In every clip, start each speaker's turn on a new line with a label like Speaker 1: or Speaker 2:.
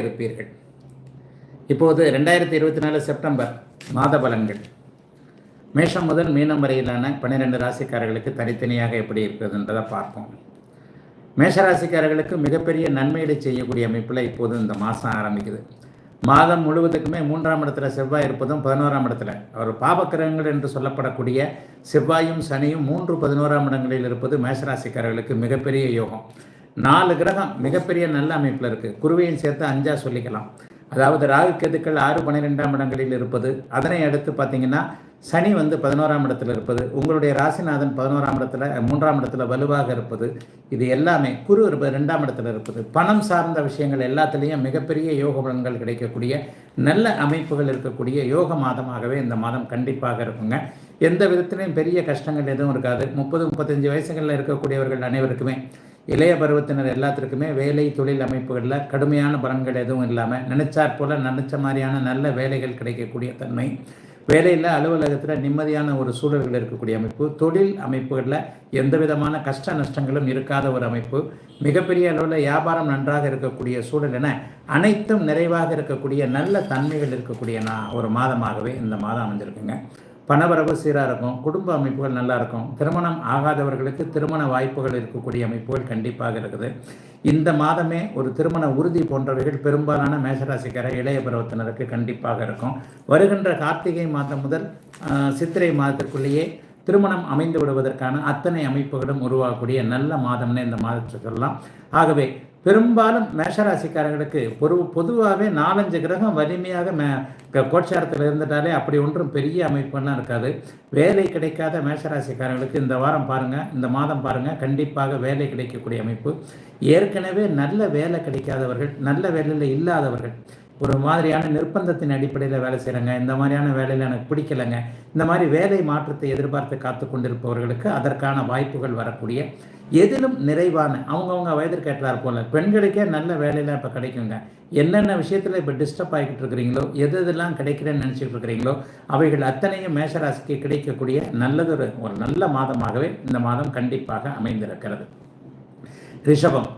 Speaker 1: இருப்பீர்கள் இப்போது ரெண்டாயிரத்தி இருபத்தி நாலு செப்டம்பர் மாத பலன்கள். மேஷம் முதல் மீனம் வரையிலான பன்னிரெண்டு ராசிக்காரர்களுக்கு தனித்தனியாக எப்படி இருக்கிறதுன்றதை பார்ப்போம். மேஷராசிக்காரர்களுக்கு மிகப்பெரிய நன்மைகளை செய்யக்கூடிய அமைப்பில் இப்போது இந்த மாதம் ஆரம்பிக்குது. மாதம் முழுவதுக்குமே மூன்றாம் இடத்துல செவ்வாய் இருப்பதும் பதினோராம் இடத்துல. அவர் பாபக்கிரகங்கள் என்று சொல்லப்படக்கூடிய செவ்வாயும் சனியும் மூன்று பதினோராம் இடங்களில் இருப்பது மேஷராசிக்காரர்களுக்கு மிகப்பெரிய யோகம். நாலு கிரகம் மிகப்பெரிய நல்ல அமைப்பில் இருக்குது குருவையும் சேர்த்து அஞ்சா சொல்லிக்கலாம். அதாவது ராகு கேதுக்கள் ஆறு பன்னிரெண்டாம் இடங்களில் இருப்பது. அதனை அடுத்து பார்த்தீங்கன்னா சனி வந்து பதினோராம் இடத்துல இருப்பது. உங்களுடைய ராசிநாதன் பதினோராம் இடத்துல மூன்றாம் இடத்துல வலுவாக இருப்பது. இது எல்லாமே குரு ரெண்டாம் இடத்துல இருப்பது. பணம் சார்ந்த விஷயங்கள் எல்லாத்துலேயும் மிகப்பெரிய யோக பலன்கள் கிடைக்கக்கூடிய நல்ல அமைப்புகள் இருக்கக்கூடிய யோக மாதமாகவே இந்த மாதம் கண்டிப்பாக இருக்குங்க. எந்த விதத்திலையும் பெரிய கஷ்டங்கள் எதுவும் இருக்காது. முப்பது முப்பத்தஞ்சு வயசுகளில் இருக்கக்கூடியவர்கள் அனைவருக்குமே இளைய பருவத்தினர் எல்லாத்திற்குமே வேலை தொழில் அமைப்புகளில் கடுமையான பலன்கள் எதுவும் இல்லாமல் நினைச்சாற் போல நினைச்ச மாதிரியான நல்ல வேலைகள் கிடைக்கக்கூடிய தன்மை. வேலையில் அலுவலகத்தில் நிம்மதியான ஒரு சூழல்கள் இருக்கக்கூடிய அமைப்பு. தொழில் அமைப்புகளில் எந்த விதமான கஷ்ட நஷ்டங்களும் இருக்காத ஒரு அமைப்பு. மிகப்பெரிய அளவில் வியாபாரம் நன்றாக இருக்கக்கூடிய சூழல் என அனைத்தும் நிறைவாக இருக்கக்கூடிய நல்ல தன்மைகள் இருக்கக்கூடிய நான் ஒரு மாதமாகவே இந்த மாதம் அமைஞ்சிருக்குங்க. பணவரவு சீராக இருக்கும் குடும்ப அமைப்புகள் நல்லா இருக்கும். திருமணம் ஆகாதவர்களுக்கு திருமண வாய்ப்புகள் இருக்கக்கூடிய அமைப்புகள் கண்டிப்பாக இருக்குது. இந்த மாதமே ஒரு திருமண உறுதி போன்றவைகள் பெரும்பாலான மேஷராசிக்கார இளைய பருவத்தினருக்கு கண்டிப்பாக இருக்கும். வருகின்ற கார்த்திகை மாதம் முதல் சித்திரை மாதத்திற்குள்ளேயே திருமணம் அமைந்து விடுவதற்கான அத்தனை அமைப்புகளும் உருவாகக்கூடிய நல்ல மாதம்னு இந்த மாதத்தை சொல்லலாம். ஆகவே பெரும்பாலும் மேஷராசிக்காரர்களுக்கு பொரு பொதுவாகவே நாலஞ்சு கிரகம் வலிமையாக மே கோட்சாரத்தில் இருந்துட்டாலே அப்படி ஒன்றும் பெரிய அமைப்புலாம் இருக்காது. வேலை கிடைக்காத மேஷராசிக்காரர்களுக்கு இந்த வாரம் பாருங்கள் இந்த மாதம் பாருங்கள் கண்டிப்பாக வேலை கிடைக்கக்கூடிய அமைப்பு. ஏற்கனவே நல்ல வேலை கிடைக்காதவர்கள் நல்ல வேலையில் இல்லாதவர்கள் ஒரு மாதிரியான நிர்பந்தத்தின் அடிப்படையில் வேலை செய்கிறாங்க இந்த மாதிரியான வேலையில் எனக்கு பிடிக்கலைங்க. இந்த மாதிரி வேலை மாற்றத்தை எதிர்பார்த்து காத்து கொண்டிருப்பவர்களுக்கு அதற்கான வாய்ப்புகள் வரக்கூடிய எதிலும் நிறைவான அவங்கவுங்க வயதிற்கு ஏற்றார் போல பெண்களுக்கே நல்ல வேலையெல்லாம் இப்போ கிடைக்குங்க. என்னென்ன விஷயத்தில் இப்போ டிஸ்டர்ப் ஆகிக்கிட்டு இருக்கிறீங்களோ எது எதெல்லாம் கிடைக்கிறேன்னு நினச்சிட்டு இருக்கிறீங்களோ அவைகள் அத்தனையும் மேஷராசிக்கு கிடைக்கக்கூடிய நல்லதொரு ஒரு நல்ல மாதமாகவே இந்த மாதம் கண்டிப்பாக அமைந்திருக்கிறது. ரிஷபம்.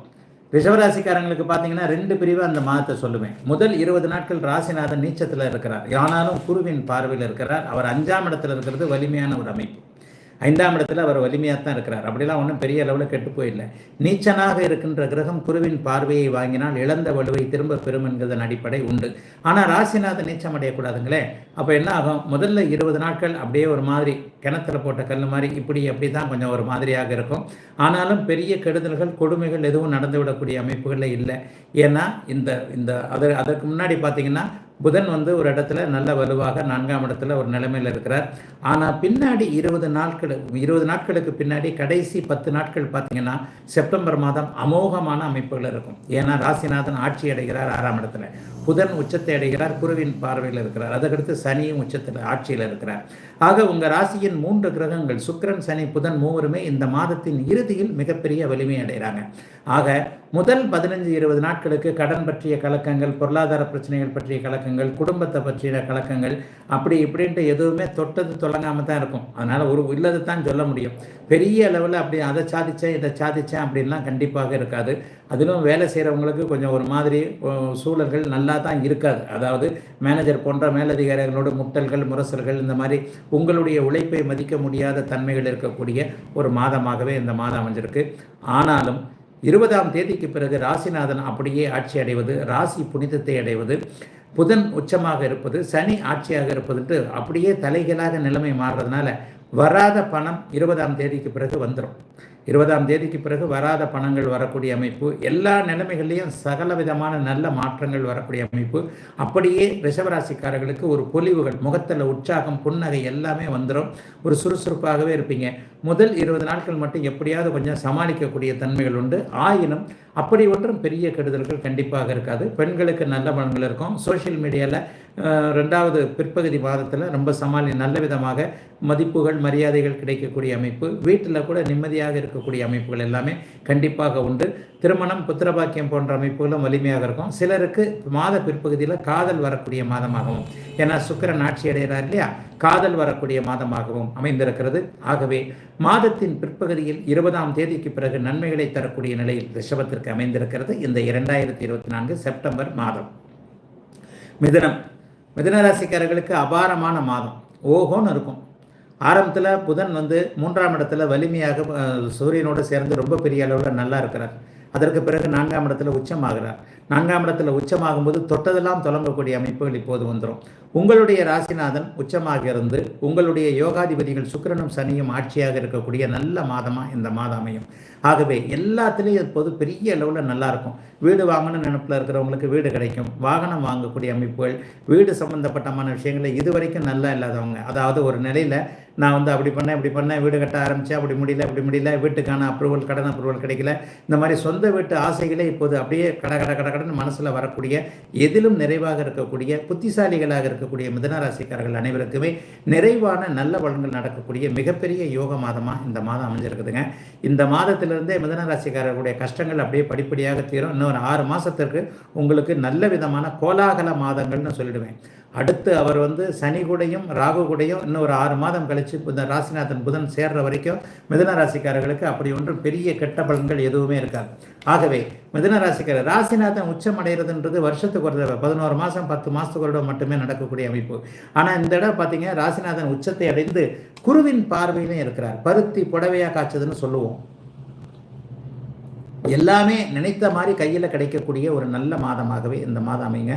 Speaker 1: ரிஷவராசிக்காரங்களுக்கு பார்த்தீங்கன்னா ரெண்டு பிரிவு அந்த மாதத்தை சொல்லுவேன். முதல் இருபது நாட்கள் ராசிநாதன் நீச்சத்தில் இருக்கிறார். ஆனாலும் குருவின் பார்வையில் இருக்கிறார். அவர் அஞ்சாம் இடத்துல இருக்கிறது வலிமையான ஒரு அமைப்பு. ஐந்தாம் இடத்துல அவர் வலிமையாக தான் இருக்கிறார். அப்படிலாம் ஒன்றும் பெரிய அளவில் கெட்டு போயில்லை. நீச்சனாக இருக்கின்ற கிரகம் குருவின் பார்வையை வாங்கினால் இழந்த வலுவை திரும்ப பெறும் என்கிறதன் அடிப்படை உண்டு. ஆனால் ராசிநாதன் நீச்சம் அடையக்கூடாதுங்களே. அப்போ என்ன ஆகும்? முதல்ல இருபது நாட்கள் அப்படியே ஒரு மாதிரி கிணத்துல போட்ட கல் மாதிரி இப்படி அப்படி தான் கொஞ்சம் ஒரு மாதிரியாக இருக்கும். ஆனாலும் பெரிய கெடுதல்கள் கொடுமைகள் எதுவும் நடந்துவிடக்கூடிய அமைப்புகளில் இல்லை. ஏன்னா இந்த இந்த அதற்கு முன்னாடி பார்த்தீங்கன்னா புதன் வந்து ஒரு இடத்துல நல்ல வலுவாக நான்காம் இடத்துல ஒரு நிலைமையில் இருக்கிறார். ஆனால் பின்னாடி இருபது நாட்கள் இருபது நாட்களுக்கு பின்னாடி கடைசி பத்து நாட்கள் பார்த்தீங்கன்னா செப்டம்பர் மாதம் அமோகமான அமைப்புகள் இருக்கும். ஏன்னா ராசிநாதன் ஆட்சி அடைகிறார் ஆறாம் இடத்துல. புதன் உச்சத்தை அடைகிறார் குருவின் பார்வையில் இருக்கிறார். அதற்கடுத்து சனியும் உச்சத்தில் ஆட்சியில் இருக்கிறார். ஆக உங்கள் ராசியின் மூன்று கிரகங்கள் சுக்கரன் சனி புதன் மூவருமே இந்த மாதத்தின் இறுதியில் மிகப்பெரிய வலிமை அடைகிறாங்க. ஆக முதல் பதினஞ்சு இருபது நாட்களுக்கு கடன் பற்றிய கலக்கங்கள் பொருளாதார பிரச்சனைகள் பற்றிய கலக்கங்கள் குடும்பத்தை பற்றின கலக்கங்கள் அப்படி இப்படின்ட்டு எதுவுமே தொட்டது தொடங்காமல் தான் இருக்கும். அதனால் ஒரு இல்லது தான் சொல்ல முடியும். பெரிய அளவில் அப்படி அதை சாதித்தேன் இதை சாதித்தேன் அப்படின்லாம் கண்டிப்பாக இருக்காது. அதிலும் வேலை செய்கிறவங்களுக்கு கொஞ்சம் ஒரு மாதிரி சூழல்கள் நல்லா தான் இருக்காது. அதாவது மேனேஜர் போன்ற மேலதிகாரிகளோட முட்டல்கள் முரசல்கள் இந்த மாதிரி உங்களுடைய உழைப்பை மதிக்க முடியாத தன்மைகள் இருக்கக்கூடிய ஒரு மாதமாகவே இந்த மாதம் அமைஞ்சிருக்கு. ஆனாலும் இருபதாம் தேதிக்கு பிறகு ராசிநாதன் அப்படியே ஆட்சி அடைவது ராசி புனிதத்தை அடைவது புதன் உச்சமாக இருப்பது சனி ஆட்சியாக இருப்பதுட்டு அப்படியே தலைகளாக நிலைமை மாறுறதுனால வராத பணம் இருபதாம் தேதிக்கு பிறகு வந்துடும் இருபதாம் தேதிக்கு பிறகு வராத பணங்கள் வரக்கூடிய அமைப்பு எல்லா நிலைமைகள்லையும் சகல விதமான நல்ல மாற்றங்கள் வரக்கூடிய அமைப்பு. அப்படியே ரிஷபராசிக்காரர்களுக்கு ஒரு பொலிவுகள் முகத்தில் உற்சாகம் புன்னகை எல்லாமே வந்துடும் ஒரு சுறுசுறுப்பாகவே இருப்பீங்க. முதல் இருபது நாட்கள் மட்டும் எப்படியாவது கொஞ்சம் சமாளிக்கக்கூடிய தன்மைகள் உண்டு. ஆயினும் அப்படி ஒன்றும் பெரிய கெடுதல்கள் கண்டிப்பாக இருக்காது. பெண்களுக்கு நல்ல பலன்கள் இருக்கும். சோஷியல் மீடியாவில் ரெண்டாவது பிற்பகுதி மாதத்தில் ரொம்ப சமாளி நல்ல விதமாக மதிப்புகள் மரியாதைகள் கிடைக்கக்கூடிய அமைப்பு. வீட்டில் கூட நிம்மதியாக இருக்கக்கூடிய அமைப்புகள் எல்லாமே கண்டிப்பாக உண்டு. திருமணம் புத்திரபாக்கியம் போன்ற அமைப்புகளும் வலிமையாக இருக்கும். சிலருக்கு மாத பிற்பகுதியில் காதல் வரக்கூடிய மாதமாகவும் ஏன்னா சுக்கரன் ஆட்சி அடைகிறார் இல்லையா? காதல் வரக்கூடிய மாதமாகவும் அமைந்திருக்கிறது. ஆகவே மாதத்தின் பிற்பகுதியில் இருபதாம் தேதிக்கு பிறகு நன்மைகளை தரக்கூடிய நிலையில் ரிஷபத்திற்கு அமைந்திருக்கிறது. இந்த இரண்டாயிரத்தி இருபத்தி நான்கு செப்டம்பர் மாதம். மிதனம். மிதனராசிக்காரர்களுக்கு அபாரமான மாதம். ஓஹோன்னு இருக்கும். ஆரம்பத்தில் புதன் வந்து மூன்றாம் இடத்துல வலிமையாக சூரியனோடு சேர்ந்து ரொம்ப பெரிய அளவில் நல்லா இருக்கிறார். அதற்கு பிறகு நான்காம் இடத்துல உச்சமாகிறார். நான்காம் இடத்துல உச்சமாகும்போது தொட்டதெல்லாம் தொடங்கக்கூடிய அமைப்புகள் இப்போது வந்துடும் உங்களுடைய ராசிநாதன் உச்சமாக இருந்து உங்களுடைய யோகாதிபதிகள் சுக்கிரனும் சனியும் ஆட்சியாக இருக்கக்கூடிய நல்ல மாதமாக இந்த மாதம் அமையும். ஆகவே எல்லாத்துலேயும் இப்போது பெரிய அளவில் நல்லாயிருக்கும் வீடு வாங்கணும் நினைப்பில் இருக்கிறவங்களுக்கு வீடு கிடைக்கும். வாகனம் வாங்கக்கூடிய அமைப்புகள் வீடு சம்பந்தப்பட்டமான விஷயங்களை இது வரைக்கும் நல்லா இல்லாதவங்க. அதாவது ஒரு நிலையில் நான் வந்து அப்படி பண்ணேன் இப்படி பண்ணேன் வீடு கட்ட ஆரம்பித்தேன் அப்படி முடியல அப்படி முடியல வீட்டுக்கான அப்ரூவல் கடன் அப்ரூவல் கிடைக்கல. இந்த மாதிரி சொந்த வீட்டு ஆசைகளே இப்போது அப்படியே கட கட கட கடகடன் மனசில் வரக்கூடிய எதிலும் நிறைவாக இருக்கக்கூடிய புத்திசாலிகளாக இருக்கக்கூடிய மிதனராசிக்காரர்கள் அனைவருக்குமே நிறைவான நல்ல பலன்கள் நடக்கக்கூடிய மிகப்பெரிய யோக மாதமாக இந்த மாதம் அமைஞ்சிருக்குதுங்க. இந்த மாதத்திலிருந்தே மிதனராசிக்காரர்களுடைய கஷ்டங்கள் அப்படியே படிப்படியாக தீரும். இன்னொரு ஆறு மாதத்திற்கு உங்களுக்கு நல்ல விதமான கோலாகல மாதங்கள்னு சொல்லிடுவேன். அடுத்து அவர் வந்து சனி கூடையும் ராகு கூடையும் இன்னும் ஒரு ஆறு மாதம் கழிச்சு இந்த ராசிநாதன் புதன் சேர்ற வரைக்கும் மிதன ராசிக்காரர்களுக்கு அப்படி ஒன்றும் பெரிய கெட்ட பலன்கள் எதுவுமே இருக்காது. ஆகவே மிதுன ராசிக்காரர் ராசிநாதன் உச்சம் அடைகிறதுன்றது வருஷத்துக்கு ஒரு தடவை பதினோரு மாதம் பத்து மாதத்துக்கு ஒரு தடவை மட்டுமே நடக்கக்கூடிய அமைப்பு. ஆனால் இந்த இடம் பார்த்தீங்க ராசிநாதன் உச்சத்தை அடைந்து குருவின் பார்வையிலும் இருக்கிறார். பருத்தி புடவையாக காய்ச்சதுன்னு சொல்லுவோம். எல்லாமே நினைத்த மாதிரி கையில் கிடைக்கக்கூடிய ஒரு நல்ல மாதமாகவே இந்த மாதம் அமைங்க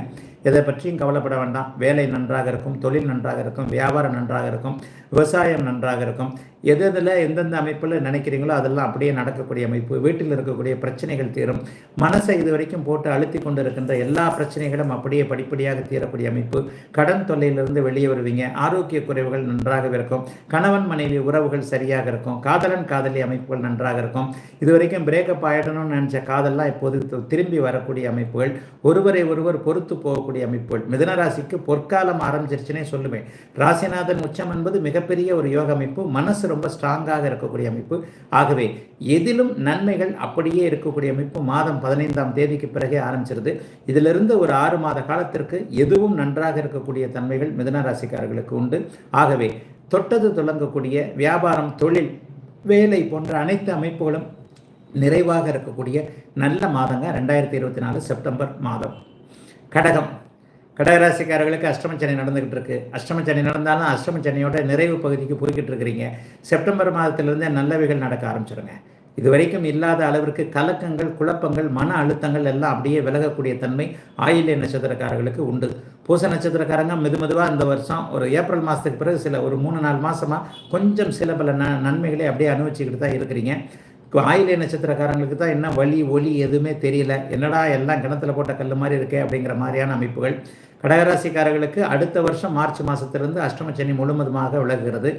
Speaker 1: எதை பற்றியும் கவலைப்பட வேண்டாம். வேலை நன்றாக இருக்கும் தொழில் நன்றாக இருக்கும் வியாபாரம் நன்றாக இருக்கும் விவசாயம் நன்றாக இருக்கும். எது எதில் எந்தெந்த அமைப்பில் நினைக்கிறீங்களோ அதெல்லாம் அப்படியே நடக்கக்கூடிய அமைப்பு வீட்டில் இருக்கக்கூடிய பிரச்சனைகள் தீரும். மனசை இது வரைக்கும் போட்டு அழுத்தி கொண்டு இருக்கின்ற எல்லா பிரச்சனைகளும் அப்படியே படிப்படியாக தீரக்கூடிய அமைப்பு. கடன் தொல்லையிலிருந்து வெளியே வருவீங்க. ஆரோக்கிய குறைவுகள் நன்றாக இருக்கும். கணவன் மனைவி உறவுகள் சரியாக இருக்கும். காதலன் காதலி அமைப்புகள் நன்றாக இருக்கும். இது வரைக்கும் பிரேக்கப் ஆகிடணும்னு நினச்ச காதல்லாம் இப்போது திரும்பி வரக்கூடிய அமைப்புகள். ஒருவரை ஒருவர் பொறுத்து போகக்கூடிய இருக்கக்கூடிய அமைப்புகள். மிதனராசிக்கு பொற்காலம் ஆரம்பிச்சிருச்சுன்னே சொல்லுவேன் ராசிநாதன் உச்சம் என்பது மிகப்பெரிய ஒரு யோக அமைப்பு. மனசு ரொம்ப ஸ்ட்ராங்காக இருக்கக்கூடிய அமைப்பு. ஆகவே எதிலும் நன்மைகள் அப்படியே இருக்கக்கூடிய அமைப்பு மாதம் பதினைந்தாம் தேதிக்கு பிறகே ஆரம்பிச்சிருது. இதிலிருந்து ஒரு ஆறு மாத காலத்திற்கு எதுவும் நன்றாக இருக்கக்கூடிய தன்மைகள் மிதனராசிக்காரர்களுக்கு உண்டு. ஆகவே தொட்டது தொடங்கக்கூடிய வியாபாரம் தொழில் வேலை போன்ற அனைத்து அமைப்புகளும் நிறைவாக இருக்கக்கூடிய நல்ல மாதங்க. ரெண்டாயிரத்தி இருபத்தி நாலு செப்டம்பர் மாதம். கடகம். கடகராசிக்காரர்களுக்கு அஷ்டமச்சனி நடந்துகிட்டு இருக்கு. அஷ்டமச்சனி நடந்தாலும் அஷ்டமச்சனியோட நிறைவு பகுதிக்கு போய்கிட்டு இருக்கிறீங்க. செப்டம்பர் மாதத்திலிருந்தே நல்லவைகள் நடக்க ஆரம்பிச்சிருங்க. இது வரைக்கும் இல்லாத அளவிற்கு கலக்கங்கள் குழப்பங்கள் மன அழுத்தங்கள் எல்லாம் அப்படியே விலகக்கூடிய தன்மை ஆயில்ய நட்சத்திரக்காரர்களுக்கு உண்டு. பூச நட்சத்திரக்காரங்க மெது மெதுவாக இந்த வருஷம் ஒரு ஏப்ரல் மாதத்துக்கு பிறகு சில ஒரு மூணு நாலு மாதமாக கொஞ்சம் சில பல ந நன்மைகளை அப்படியே அனுபவிச்சுக்கிட்டு தான் இருக்கிறீங்க. இப்போ ஆயிலிய நட்சத்திரக்காரங்களுக்கு தான் என்ன வலி ஒலி எதுவுமே தெரியல. என்னடா எல்லாம் கிணத்துல போட்ட கல் மாதிரி இருக்கே அப்படிங்கிற மாதிரியான அமைப்புகள். கடகராசிக்காரர்களுக்கு அடுத்த வருஷம் மார்ச் மாதத்திலிருந்து அஷ்டமச்சனி முழுவதுமாக விலகுகிறது.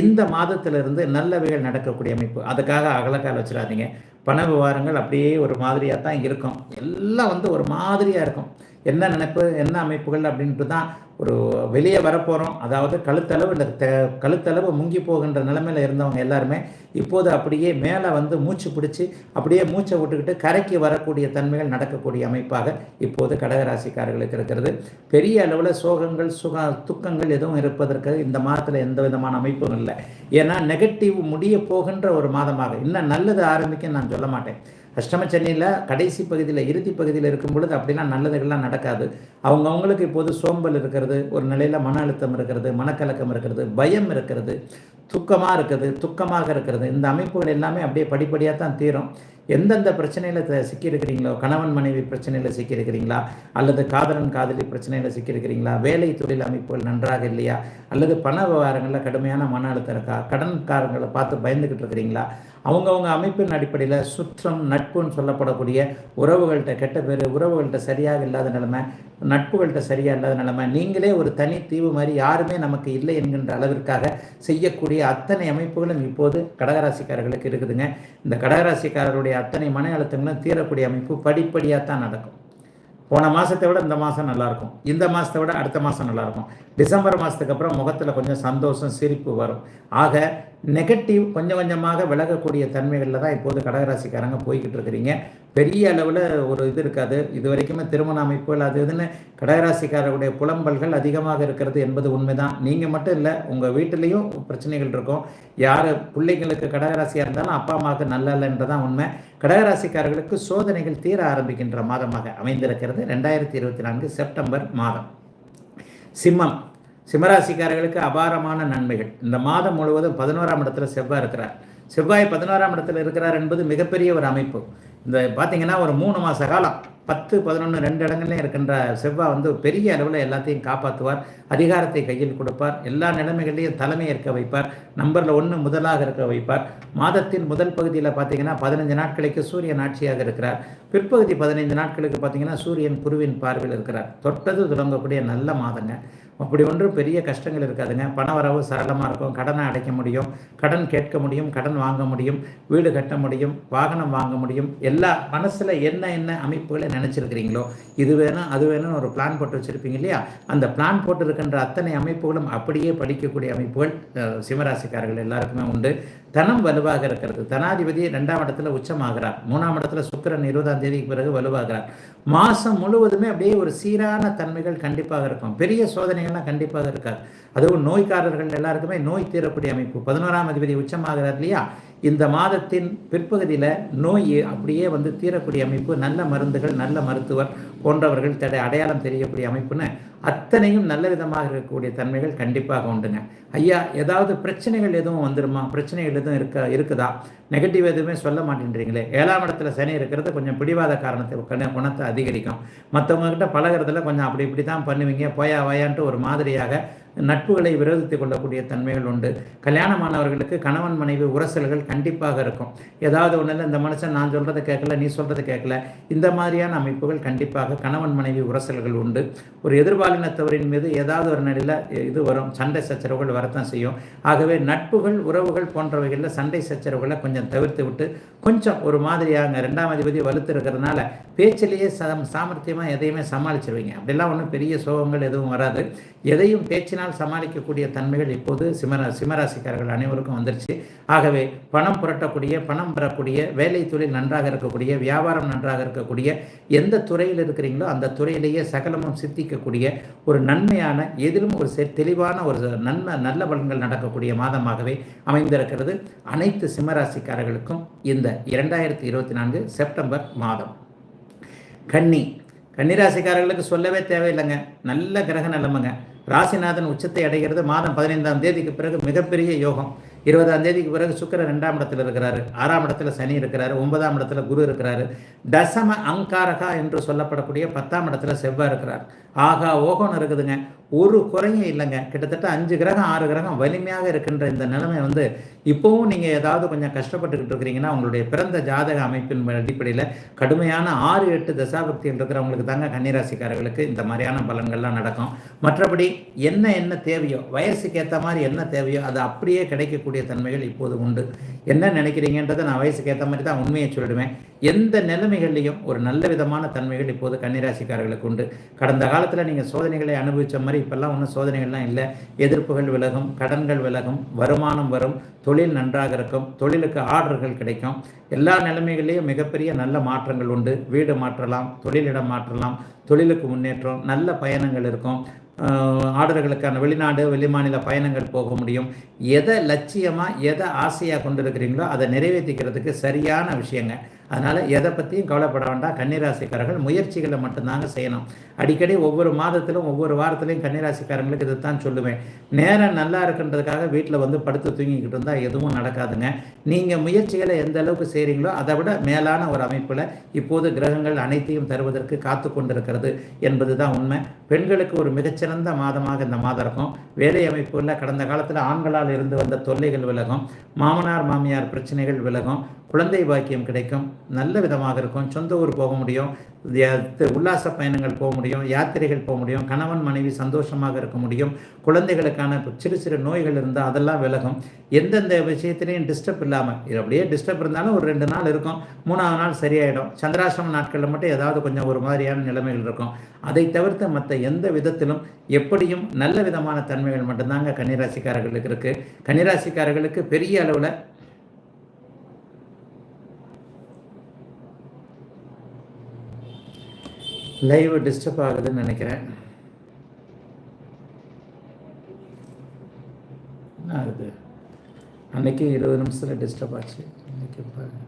Speaker 1: இந்த மாதத்திலிருந்து நல்லவைகள் நடக்கக்கூடிய அமைப்பு. அதுக்காக அகலக்கால் வச்சிடாதீங்க. பண விவகாரங்கள் அப்படியே ஒரு மாதிரியாக தான் இருக்கும். எல்லாம் வந்து ஒரு மாதிரியாக இருக்கும். என்ன நினைப்பு என்ன அமைப்புகள் அப்படின்ட்டு தான் ஒரு வெளியே வரப்போகிறோம் அதாவது கழுத்தளவு இல்லை த கழுத்தளவு முங்கி போகின்ற நிலைமையில் இருந்தவங்க எல்லாருமே இப்போது அப்படியே மேலே வந்து மூச்சு பிடிச்சி அப்படியே மூச்சை விட்டுக்கிட்டு கரைக்கு வரக்கூடிய தன்மைகள் நடக்கக்கூடிய அமைப்பாக இப்போது கடகராசிக்காரர்களுக்கு இருக்கிறது. பெரிய அளவில் சோகங்கள் சுக துக்கங்கள் எதுவும் இருப்பதற்கு இந்த மாதத்தில் எந்த விதமான அமைப்பும் இல்லை. ஏன்னா நெகட்டிவ் முடிய போகின்ற ஒரு மாதமாக இன்னும் நல்லது ஆரம்பிக்க நான் சொல்ல மாட்டேன். அஷ்டமச்சனியில் கடைசி பகுதியில் இறுதி பகுதியில் இருக்கும் பொழுது அப்படிலாம் நல்லதுகள்லாம் நடக்காது. அவங்கவுங்களுக்கு இப்போது சோம்பல் இருக்கிறது ஒரு நிலையில் மன அழுத்தம் இருக்கிறது மனக்கலக்கம் இருக்கிறது பயம் இருக்கிறது துக்கமாக இருக்குது துக்கமாக இருக்கிறது. இந்த அமைப்புகள் எல்லாமே அப்படியே படிப்படியாக தான் தீரும். எந்தெந்த பிரச்சனையில் சிக்கியிருக்கிறீங்களோ கணவன் மனைவி பிரச்சனையில் சிக்கியிருக்கிறீங்களா? அல்லது காதலன் காதலி பிரச்சனையில் சிக்கியிருக்கிறீங்களா? வேலை தொழில் அமைப்புகள் நன்றாக இல்லையா? அல்லது பண விவகாரங்களில் கடுமையான மன அழுத்தம் இருக்கா? கடன்காரங்களை பார்த்து பயந்துக்கிட்டு இருக்கிறீங்களா? அவங்கவுங்க அமைப்பின் அடிப்படையில் சுற்றம் நட்புன்னு சொல்லப்படக்கூடிய உறவுகள்கிட்ட கெட்ட பேர் உறவுகள்கிட்ட சரியாக இல்லாத நிலைமை நட்புகள்கிட்ட சரியாக இல்லாத நிலைமை நீங்களே ஒரு தனி தீவு மாதிரி யாருமே நமக்கு இல்லை என்கின்ற அளவிற்காக செய்யக்கூடிய அத்தனை அமைப்புகளும் இப்போது கடகராசிக்காரர்களுக்கு இருக்குதுங்க. இந்த கடகராசிக்காரருடைய அத்தனை மன அழுத்தங்களும் தீரக்கூடிய அமைப்பு படிப்படியாக தான் நடக்கும். போன மாதத்தை விட இந்த மாதம் நல்லாயிருக்கும். இந்த மாதத்தை விட அடுத்த மாதம் நல்லாயிருக்கும். டிசம்பர் மாதத்துக்கு அப்புறம் முகத்தில் கொஞ்சம் சந்தோஷம் சிரிப்பு வரும். ஆக நெகட்டிவ் கொஞ்சம் கொஞ்சமாக விலகக்கூடிய தன்மைகளில் தான் இப்போது கடகராசிக்காரங்க போய்கிட்டு இருக்கிறீங்க. பெரிய அளவில் ஒரு இது இருக்காது. இது வரைக்குமே திருமண அமைப்புகள் அது இதுன்னு கடகராசிக்காரருடைய புலம்பல்கள் அதிகமாக இருக்கிறது என்பது உண்மைதான். நீங்கள் மட்டும் இல்லை உங்கள் வீட்டிலையும் பிரச்சனைகள் இருக்கும். யார் பிள்ளைங்களுக்கு கடகராசியாக இருந்தாலும் அப்பா அம்மாவுக்கு நல்ல இல்லைன்றதான் உண்மை. கடகராசிக்காரர்களுக்கு சோதனைகள் தீர ஆரம்பிக்கின்ற மாதமாக அமைந்திருக்கிறது. ரெண்டாயிரத்தி இருபத்தி நான்கு செப்டம்பர் மாதம். சிம்மம். சிம்மராசிக்காரர்களுக்கு அபாரமான நன்மைகள். இந்த மாதம் முழுவதும் பதினோராம் இடத்துல செவ்வாய் இருக்கிறார். செவ்வாய் பதினோராம் இடத்துல இருக்கிறார் என்பது மிகப்பெரிய ஒரு அமைப்பு. இந்த பார்த்தீங்கன்னா ஒரு மூணு மாத காலம் பத்து பதினொன்று ரெண்டு இடங்கள்லையும் இருக்கின்ற செவ்வாய் வந்து பெரிய அளவில் எல்லாத்தையும் காப்பாற்றுவார் அதிகாரத்தை கையில் கொடுப்பார். எல்லா நிலைமைகள்லையும் தலைமை இருக்க வைப்பார். நம்பரில் ஒன்று முதலாக இருக்க வைப்பார். மாதத்தின் முதல் பகுதியில் பார்த்தீங்கன்னா பதினஞ்சு நாட்களுக்கு சூரியன் ஆட்சியாக இருக்கிறார். பிற்பகுதி பதினைந்து நாட்களுக்கு பார்த்தீங்கன்னா சூரியன் குருவின் பார்வையில் இருக்கிறார். தொட்டது தொடங்கக்கூடிய நல்ல மாதங்க. அப்படி ஒன்றும் பெரிய கஷ்டங்கள் இருக்காதுங்க. பண வரவு சரளமாக இருக்கும். கடனை அடைக்க முடியும். கடன் கேட்க முடியும். கடன் வாங்க முடியும். வீடு கட்ட முடியும். வாகனம் வாங்க முடியும். எல்லா மனசில் என்ன என்ன அமைப்புகளை நினச்சிருக்கிறீங்களோ இது வேணும் அது வேணும்னு ஒரு பிளான் போட்டு வச்சுருப்பீங்க இல்லையா? அந்த பிளான் போட்டு இருக்கின்ற அத்தனை அமைப்புகளும் அப்படியே படிக்கக்கூடிய அமைப்புகள் சிவராசிக்காரர்கள் எல்லாருக்குமே உண்டு. தனம் வலுவாக இருக்கிறது. தனாதிபதி ரெண்டாம் இடத்துல உச்சமாகிறார். மூணாம் இடத்துல சுக்கரன் இருபதாம் தேதிக்கு பிறகு வலுவாகிறார். மாதம் முழுவதுமே அப்படியே ஒரு சீரான தன்மைகள் கண்டிப்பாக இருக்கும். பெரிய சோதனைகள்லாம் கண்டிப்பாக இருக்காது. அதுவும் நோய்க்காரர்கள் எல்லாருக்குமே நோய் தீரக்கூடிய அமைப்பு. பதினோராம் அதிபதி உச்சமாகிறார் இல்லையா? இந்த மாதத்தின் பிற்பகுதியில் நோய் அப்படியே வந்து தீரக்கூடிய அமைப்பு. நல்ல மருந்துகள் நல்ல மருத்துவர் போன்றவர்கள் தடை அடையாளம் தெரியக்கூடிய அமைப்புன்னு அத்தனையும் நல்ல விதமாக இருக்கக்கூடிய தன்மைகள் கண்டிப்பாக உண்டுங்க. ஐயா ஏதாவது பிரச்சனைகள் எதுவும் வந்துருமா? பிரச்சனைகள் எதுவும் இருக்க இருக்குதா? நெகட்டிவ் எதுவுமே சொல்ல மாட்டேன்றீங்களே. ஏழாம் இடத்துல சனி இருக்கிறது கொஞ்சம் பிடிவாத காரணத்தை குணத்தை அதிகரிக்கும். மற்றவங்கக்கிட்ட பழகிறதுல கொஞ்சம் அப்படி இப்படி தான் பண்ணுவீங்க போயா வாயான்ட்டு ஒரு மாதிரியாக நட்புகளை விரோதித்து கொள்ளக்கூடிய தன்மைகள் உண்டு. கல்யாணமானவர்களுக்கு கணவன் மனைவி உரசல்கள் கண்டிப்பாக இருக்கும். ஏதாவது ஒன்றில் இந்த மனுஷன் நான் சொல்கிறத கேட்கல நீ சொல்கிறத கேட்கல. இந்த மாதிரியான அமைப்புகள் கண்டிப்பாக கணவன் மனைவி உரசல்கள் உண்டு. ஒரு எதிர்பாலினத்தவரின் மீது ஏதாவது ஒரு நிலையில் இது வரும். சண்டை சச்சரவுகள் வரத்தான் செய்யும். ஆகவே நட்புகள் உறவுகள் போன்றவைகளில் சண்டை சச்சரவுகளை கொஞ்சம் தவிர்த்து விட்டு கொஞ்சம் ஒரு மாதிரியாக ரெண்டாம் அதிபதி வலுத்து இருக்கிறதுனால பேச்சிலேயே சாமர்த்தியமாக எதையுமே சமாளிச்சிருவீங்க. அப்படிலாம் ஒன்றும் பெரிய சோகங்கள் எதுவும் வராது. எதையும் பேச்சினால் சமாளிக்கக்கூடிய தன்மைகள் இப்போது சிமர சிம்மராசிக்காரர்கள் அனைவருக்கும் வந்துருச்சு. ஆகவே பணம் புரட்டக்கூடிய பணம் பெறக்கூடிய வேலை தொழில் நன்றாக இருக்கக்கூடிய வியாபாரம் நன்றாக இருக்கக்கூடிய எந்த துறையில் இருக்கிறீங்களோ அந்த துறையிலேயே சகலமும் சித்திக்கக்கூடிய ஒரு நன்மையான எதிலும் ஒரு தெளிவான ஒரு நன்மை நல்ல பலன்கள் நடக்கக்கூடிய மாதமாகவே அமைந்திருக்கிறது. அனைத்து சிம்மராசிக்காரர்களுக்கும் இந்த இரண்டாயிரத்தி இருபத்தி நான்கு செப்டம்பர் மாதம். கன்னி. கன்னிராசிக்காரர்களுக்கு சொல்லவே தேவையில்லைங்க. நல்ல கிரக நிலமைங்க. ராசிநாதன் உச்சத்தை அடைகிறது. மாதம் பதினைந்தாம் தேதிக்கு பிறகு மிகப்பெரிய யோகம். இருபதாம் தேதிக்கு பிறகு சுக்கரன் ரெண்டாம் இடத்துல இருக்கிறாரு. ஆறாம் இடத்துல சனி இருக்கிறாரு. ஒன்பதாம் இடத்துல குரு இருக்கிறாரு. தசம அங்காரகா என்று சொல்லப்படக்கூடிய பத்தாம் இடத்துல செவ்வாய் இருக்கிறார். ஆகா ஓகோன்னு இருக்குதுங்க. ஒரு குறையும் இல்லைங்க. கிட்டத்தட்ட அஞ்சு கிரகம் ஆறு கிரகம் வலிமையாக இருக்கின்ற இந்த நிலைமை வந்து இப்போவும் நீங்கள் ஏதாவது கொஞ்சம் கஷ்டப்பட்டுக்கிட்டு இருக்கிறீங்கன்னா உங்களுடைய பிறந்த ஜாதக அமைப்பின் அடிப்படையில் கடுமையான ஆறு எட்டு தசாபக்திகள் இருக்கிறவங்களுக்கு தாங்க கன்னிராசிக்காரர்களுக்கு இந்த மாதிரியான பலன்கள்லாம் நடக்கும். மற்றபடி என்ன என்ன தேவையோ வயசுக்கு ஏற்ற மாதிரி என்ன தேவையோ அது அப்படியே கிடைக்கக்கூடிய தன்மைகள் இப்போது உண்டு. என்ன நினைக்கிறீங்கன்றதை நான் வயசுக்கு ஏற்ற மாதிரி தான் உண்மையை சொல்லிடுவேன். எந்த நிலைமைகள்லையும் ஒரு நல்ல விதமான தன்மைகள் இப்போது கன்னிராசிக்காரர்களுக்கு உண்டு. கடந்த காலத்தில் நீங்கள் சோதனைகளை அனுபவித்த மாதிரி இப்போல்லாம் ஒன்றும் சோதனைகள்லாம் இல்லை. எதிர்ப்புகள் விலகும் கடன்கள் விலகும் வருமானம் வரும் தொழில் நன்றாக இருக்கும் தொழிலுக்கு ஆர்டர்கள் கிடைக்கும். எல்லா நிலைமைகள்லேயும் மிகப்பெரிய நல்ல மாற்றங்கள் உண்டு. வீடு மாற்றலாம் தொழிலிடம் மாற்றலாம் தொழிலுக்கு முன்னேற்றம் நல்ல பயணங்கள் இருக்கும். ஆர்டர்களுக்கான வெளிநாடு வெளிமாநில பயணங்கள் போக முடியும். எதை லட்சியமாக எதை ஆசையாக கொண்டு இருக்கிறீங்களோ அதை நிறைவேற்றிக்கிறதுக்கு சரியான விஷயங்க. அதனால் எதை பற்றியும் கவலைப்பட வேண்டாம். கன்னிராசிக்காரர்கள் முயற்சிகளை மட்டும்தாங்க செய்யணும். அடிக்கடி ஒவ்வொரு மாதத்திலும் ஒவ்வொரு வாரத்திலையும் கன்னிராசிக்காரங்களுக்கு இதை தான் சொல்லுவேன். நேரம் நல்லா இருக்குன்றதுக்காக வீட்டில் வந்து படுத்து தூங்கிக்கிட்டு இருந்தால் எதுவும் நடக்காதுங்க. நீங்கள் முயற்சிகளை எந்த அளவுக்கு செய்கிறீங்களோ அதை விட மேலான ஒரு அமைப்பில் இப்போது கிரகங்கள் அனைத்தையும் தருவதற்கு காத்து கொண்டிருக்கிறது என்பது தான் உண்மை. பெண்களுக்கு ஒரு மிகச்சிறந்த மாதமாக இந்த மாதம் இருக்கும். வேலை அமைப்புகளில் கடந்த காலத்தில் ஆண்களால் இருந்து வந்த தொல்லைகள் விலகும். மாமனார் மாமியார் பிரச்சனைகள் விலகும். குழந்தை பாக்கியம் கிடைக்கும். நல்ல விதமாக இருக்கும். சொந்த ஊர் போக முடியும். உல்லாச பயணங்கள் போக முடியும். யாத்திரைகள் போக முடியும். கணவன் மனைவி சந்தோஷமாக இருக்க முடியும். குழந்தைகளுக்கான சிறு சிறு நோய்கள் இருந்தால் அதெல்லாம் விலகும். எந்தெந்த விஷயத்திலையும் டிஸ்டர்ப் இல்லாமல் இது அப்படியே டிஸ்டர்ப் இருந்தாலும் ஒரு ரெண்டு நாள் இருக்கும். மூணாவது நாள் சரியாயிடும். சந்திராசிரம நாட்களில் மட்டும் ஏதாவது கொஞ்சம் ஒரு மாதிரியான நிலைமைகள் இருக்கும். அதை தவிர்த்து மற்ற எந்த விதத்திலும் எப்படியும் நல்ல விதமான தன்மைகள் மட்டும்தாங்க கன்னிராசிக்காரர்களுக்கு இருக்குது கன்னிராசிக்காரர்களுக்கு பெரிய அளவில் லைவ் டிஸ்டர்ப் ஆகுதுன்னு நினைக்கிறேன். என்ன ஆகுது? அன்னைக்கு இருபது நிமிஷத்தில் டிஸ்டர்ப் ஆச்சு. இன்னைக்கு பாருங்க.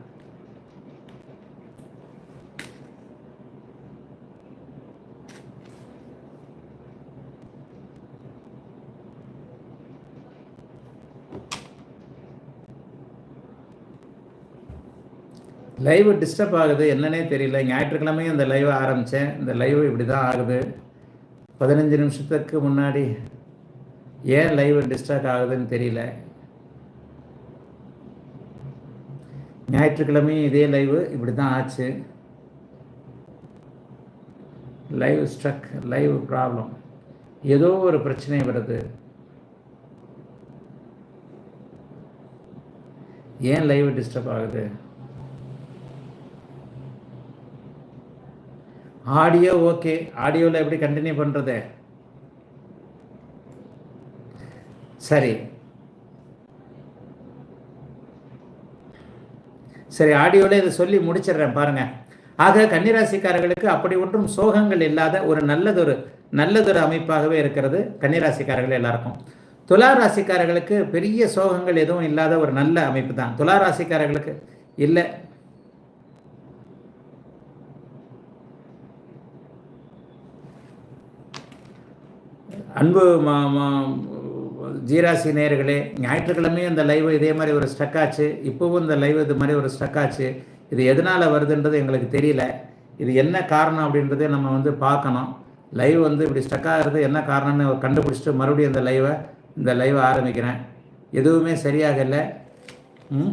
Speaker 1: லைவ் டிஸ்டர்ப் ஆகுது என்னன்னே தெரியல. ஞாயிற்றுக்கிழமையும் இந்த லைவ் ஆரம்பித்தேன் இந்த லைவ் இப்படி தான் ஆகுது. பதினஞ்சு நிமிஷத்துக்கு முன்னாடி ஏன் லைவ் டிஸ்டர்ப் ஆகுதுன்னு தெரியல. ஞாயிற்றுக்கிழமையும் இதே லைவ் இப்படி தான் ஆச்சு. லைவ் ஸ்ட்ரக் லைவ் ப்ராப்ளம் ஏதோ ஒரு பிரச்சனை வருது. ஏன் லைவ் டிஸ்டர்ப் ஆகுது? ஆடியோ ஓகே ஆடியோவில் எப்படி கண்டினியூ பண்ணுறது சரி. சரி ஆடியோவில் இதை சொல்லி முடிச்சிடுறேன் பாருங்க. ஆக கன்னிராசிக்காரர்களுக்கு அப்படி ஒன்றும் சோகங்கள் இல்லாத ஒரு நல்லதொரு நல்லதொரு அமைப்பாகவே இருக்கிறது கன்னிராசிக்காரர்கள் எல்லாருக்கும். துலா ராசிக்காரர்களுக்கு பெரிய சோகங்கள் எதுவும் இல்லாத ஒரு நல்ல அமைப்பு தான். துலா ராசிக்காரர்களுக்கு இல்லை. அன்பு மா மா ஜீராசி நேயர்களே ஞாயிற்றுக்கிழமையும் இந்த லைவ் இதே மாதிரி ஒரு ஸ்ட்ரக் ஆச்சு. இப்போவும் இந்த லைவ் இது மாதிரி ஒரு ஸ்ட்ரக் ஆச்சு. இது எதனால் வருதுன்றது எங்களுக்கு தெரியல. இது என்ன காரணம் அப்படின்றதே நம்ம வந்து பார்க்கணும். லைவ் வந்து இப்படி ஸ்ட்ரக் ஆகிறது என்ன காரணம்னு கண்டுபிடிச்சிட்டு மறுபடியும் இந்த லைவை இந்த லைவை ஆரம்பிக்கிறேன். எதுவுமே சரியாக இல்லை. ம்?